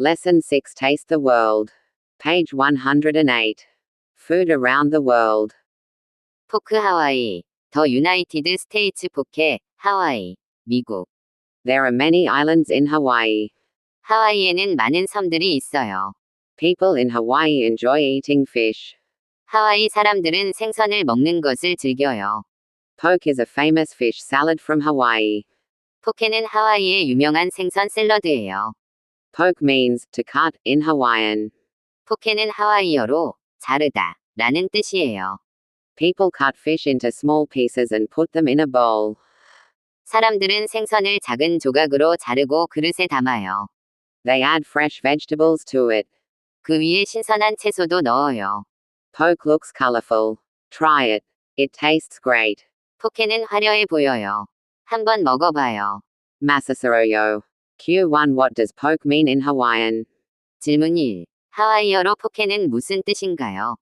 Lesson 6 Taste the World. Page 108. Food around the world. 포크 하와이, 더 유나이티드 스테이츠 포케, 하와이, 미국. There are many islands in Hawaii. 하와이에는 많은 섬들이 있어요. People in Hawaii enjoy eating fish. 하와이 사람들은 생선을 먹는 것을 즐겨요. Poke is a famous fish salad from Hawaii. 포케는 하와이의 유명한 생선 샐러드예요. Poke means to cut in Hawaiian. 포케는 하와이어로 자르다 라는 뜻이에요. People cut fish into small pieces and put them in a bowl. 사람들은 생선을 작은 조각으로 자르고 그릇에 담아요. They add fresh vegetables to it. 그 위에 신선한 채소도 넣어요. Poke looks colorful. Try it. It tastes great. 포케는 화려해 보여요. 한번 먹어봐요. Masasoroyo. Q1 What does poke mean in Hawaiian? 질문 1. 하와이어로 포케는 무슨 뜻인가요?